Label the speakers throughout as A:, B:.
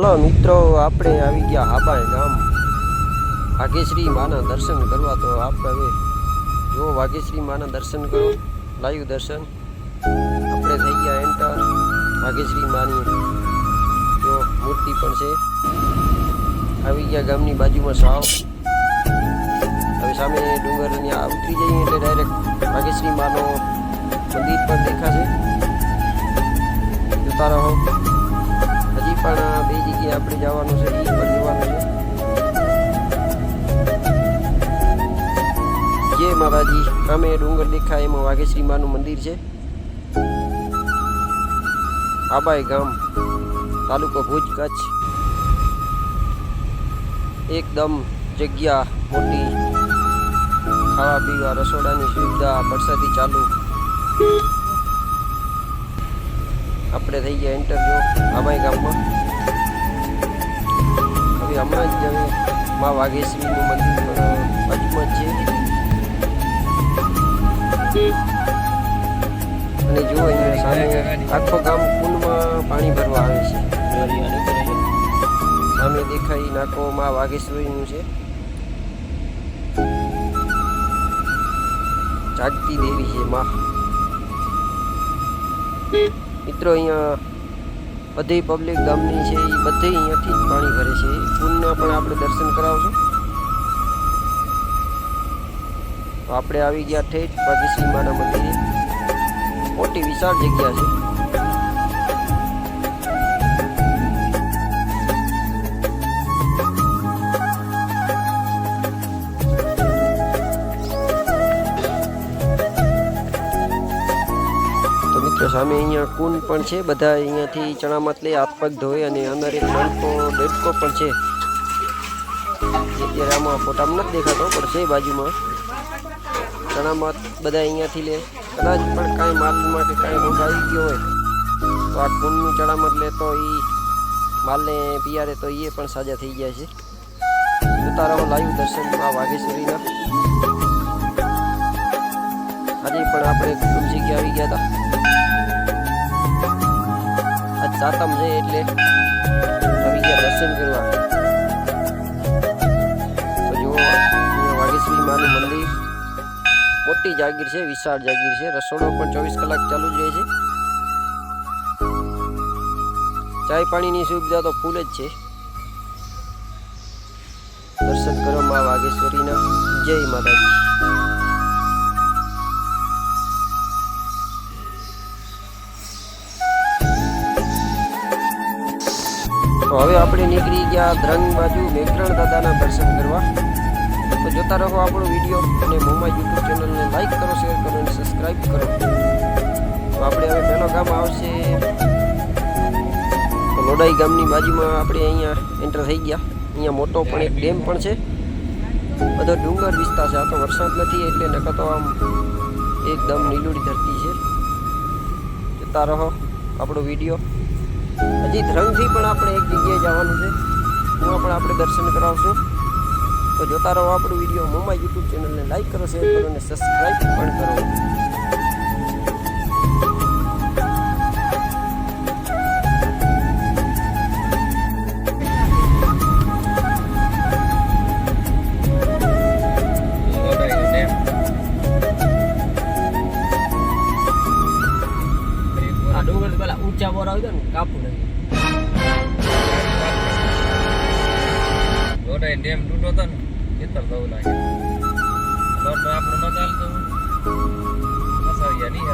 A: Hello મિત્રો, આપણે આવી ગયા હાબાઈ ગામ. વાઘેશ્રી માના દર્શન કરવા, તો આપણે હવે જો વાઘેશ્રી માના દર્શન કરો, લાઈવ દર્શન. આપણે થઈ ગયા એન્ટર વાઘેશ્રી માની જો મૂર્તિ પણ છે. આવી ગયા ગામની બાજુમાં સાવ. હવે સામે ડુંગરની આ ઉતરી જઈએ એટલે ડાયરેક્ટ વાઘેશ્રી માનો મંદિર પણ દેખાશે. જોતા રહો પણ બે જગ્યાએ આપણે જવાનું છે એ પણ જોવાનું છે. જય માતાજી અમે ડુંગર દેખાય, એમાં વાઘેશ્રી માનું મંદિર છે. આબાઈ ગામ, તાલુકો ભુજ, કચ્છ. એકદમ જગ્યા મોટી. ખાવા પીવા રસોડાની સુવિધા, વરસાદી ચાલુ. આપણે થઈ ગયા એન્ટર જો ગામમાં. હવે હમણાં જ હવે મા વાઘેશ્વરીનું મંદિર બાજુમાં છે. અને જુઓ અહીંયા સામે આખો ગામ કુંડમાં પાણી ભરવા આવે છે. સામે દેખાય નાકો મા વાઘેશ્વરીનું છે. જાગતી દેવી છે માં. મિત્રો અહીંયા બધી પબ્લિક ગામની છે, એ બધે અહીંયાથી જ પાણી ભરે છે. કુંડના પણ આપણે દર્શન કરાવશું. આપણે આવી ગયા ઠેઠ ભાગ્યશ્રી માના મંદિરે. મોટી વિશાળ જગ્યા છે. સામે અહીંયા કુંડ પણ છે. બધા અહીંયાથી ચણામત લઈ હાથ પગ ધોઈ અને અંદર એક નાનકો બેટકો પણ છે. અત્યારે આમાં ફોટામાં નથી દેખાતો, પણ છે બાજુમાં. ચણામત બધા અહીંયાથી લે. કદાચ પણ કાંઈ માલમાં કે કાંઈ રોગ આવી ગયો હોય. તો આ કુંડનું ચણામત લે તો એ માલને પિયારે તો એ પણ સાજા થઈ ગયા છે. ઉતારાઓ લાઈવ દર્શન આ વાઘેશ્વરીના. આજે પણ આપણે કુટુંબ જગ્યા આવી ગયા હતા. આજ સાતમ છે એટલે દર્શન કરવા. માનું મંદિર. મોટી જાગીર છે, વિશાળ જાગીર છે. રસોડો પણ ચોવીસ કલાક ચાલુ જ રહે છે. ચાય પાણીની સુવિધા તો ફૂલ જ છે. દર્શન કરો મા વાઘેશ્વરીના જય માતાજી. તો હવે આપણે નીકળી ગયા ધ્રંગ બાજુ મેઘરણ દાદાના દર્શન કરવા. તો જોતા રહો આપણો વીડિયો અને મોમાં યુટ્યુબ ચેનલને લાઈક કરો, શેર કરો અને સબસ્ક્રાઈબ કરો. તો આપણે હવે પહેલો ગામ આવશે. લોડાઈ ગામની બાજુમાં આપણે અહીંયા એન્ટર થઈ ગયા. અહીંયા મોટો પણ એક ડેમ પણ છે. બધો ડુંગર વિસ્તાર છે. આ તો વરસાદ નથી એટલે નકા તો આમ એકદમ નીલુડી ધરતી છે. જોતા રહો આપણો વીડિયો. હજી ધ્રંગથી પણ આપણે એક જગ્યાએ જવાનું છે. એમાં પણ આપણે દર્શન કરાવશું. તો જોતા રહો આપણું વીડિયો. મોમા યુટ્યુબ ચેનલને લાઈક કરો શેર કરો અને સબસ્ક્રાઈબ પણ કરો.
B: ગોડાઈ ડેમ તૂટો હતો ને ખેતર થવું લાગે. દોડ આપણું ન ચાલતું ગયા નહીં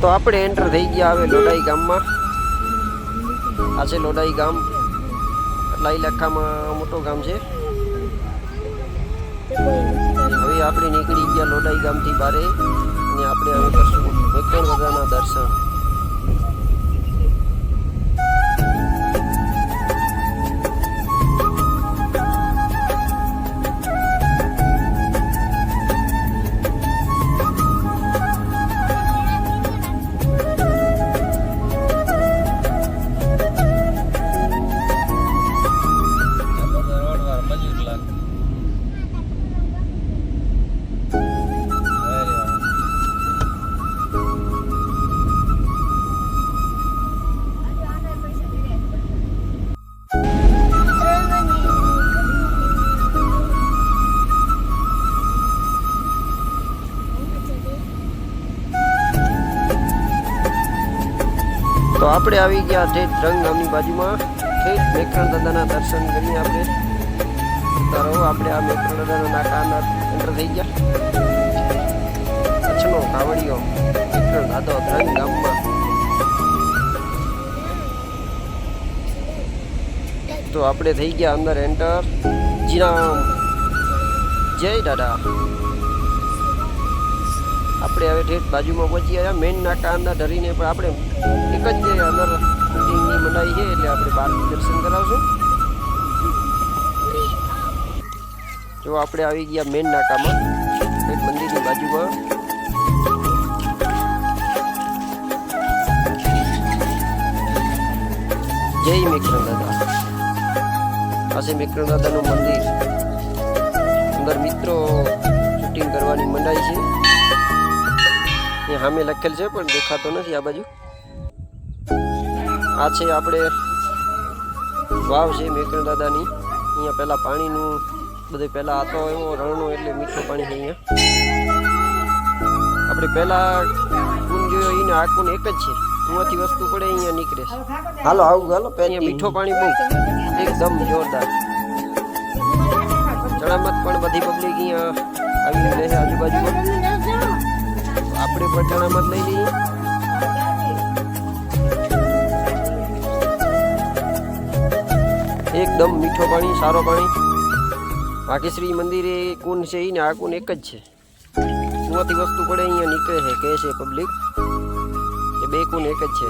B: તો
A: આપણે એન્ટર થઈ ગયા હવે લોડાઈ ગામમાં. આ છે લોડાઈ ગામ. આટલા ઇલાકામાં મોટો ગામ છે. હવે આપણે નીકળી ગયા લોડાઈ ગામથી બારે. અને આપણે હવે કરશું વિક્રમ દાદાના દર્શન. આપણે આવી ગયા ઠેઠ રંગ ગામની બાજુમાં. ઠેઠ મેકરણ દાદાના દર્શન કરી આપણે. તારો, આપણે આ મેકરણ દાદાના નાકાના એન્ટર થઈ ગયા. કચ્છનો કાવડિયો, મેકરણ દાદો રંગ ગામમાં. તો આપણે થઈ ગયા અંદર એન્ટર જીરામ. જય દાદા. આપણે હવે ઠેઠ બાજુમાં પહોંચી ગયા. મેઇન નાકા અંદર ધરીને પણ આપણે એક જ અંદર શૂટિંગની મનાઈ છે એટલે આપણે બહારથી દર્શન કરાવશું. જો આપણે આવી ગયા મેઇન નાકામાં મંદિરની બાજુમાં. જય મિક્રણ દાદા પાસે મિક્રણ દાદાનું મંદિર. અંદર મિત્રો શૂટિંગ કરવાની મનાઈ છે. સામે લખેલ છે પણ દેખાતો નથી આ બાજુ. આ છે આપણે વાવ છે મેકણ દાદાની. અહીંયા પહેલાં પાણીનું બધે પહેલાં આતો એવો રણનો એટલે મીઠું પાણી છે અહીંયા. આપણે પહેલાં કુંડ જોયો એને આ કુંડ એક જ છે. એમાંથી વસ્તુ પડે અહીંયા નીકળે છે. હાલો આવું હાલો અહીંયા મીઠું પાણી બહુ. એકદમ જોરદાર. ચણામત પણ બધી પબ્લિક અહીંયા આવી રહે આજુબાજુમાં. આપણે પણ ચણામત લઈ લઈએ. એકદમ મીઠો પાણી, સારો પાણી. બાકી શ્રી મંદિરે કુંડ છે ને આ કુંડ એક જ છે. કુવાથી વસ્તુ પડે અહીંયા નીકળે છે, કહે છે પબ્લિક કે બે કુંડ એક જ છે.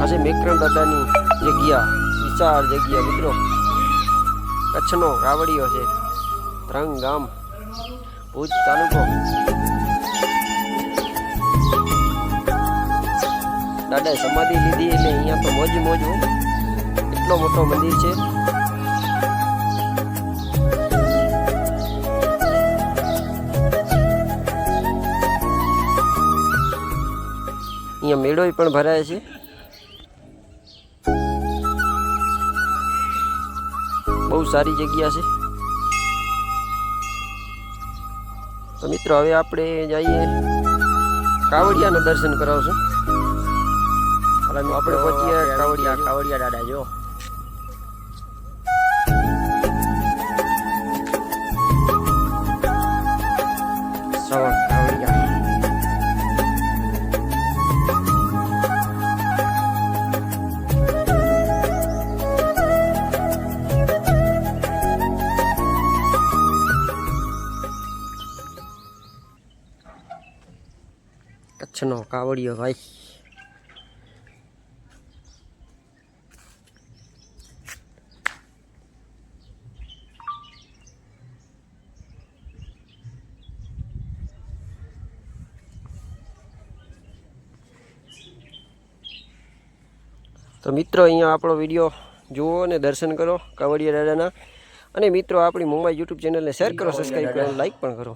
A: આ છે મેકરણ દાદાની જગ્યા, વિશાળ જગ્યા, મિત્રો. કચ્છનો રાવડીઓ છે ત્રણ ગામ ભુજ તાલુકો. દાદાએ સમાધિ લીધી એટલે અહીંયા તો મોજ મોજ એટલો મોટો મંદિર છે. અહીંયા મેળો પણ ભરાય છે. બહુ સારી જગ્યા છે. તો મિત્રો હવે આપણે જઈએ કાવડિયાના દર્શન કરાવશું. આપણે પહોંચીએ કાવડિયા
B: કાવડિયા દાદા જો.
A: કચ્છનો કાવડિયો ભાઈ તો મિત્રો અહીંયા આપણો વીડિયો જુઓ અને દર્શન કરો કાવડિયા દાદાના. અને મિત્રો આપણી મુંબઈ યુટ્યુબ ચેનલને શેર કરો સબસ્ક્રાઈબ કરો લાઈક પણ કરો.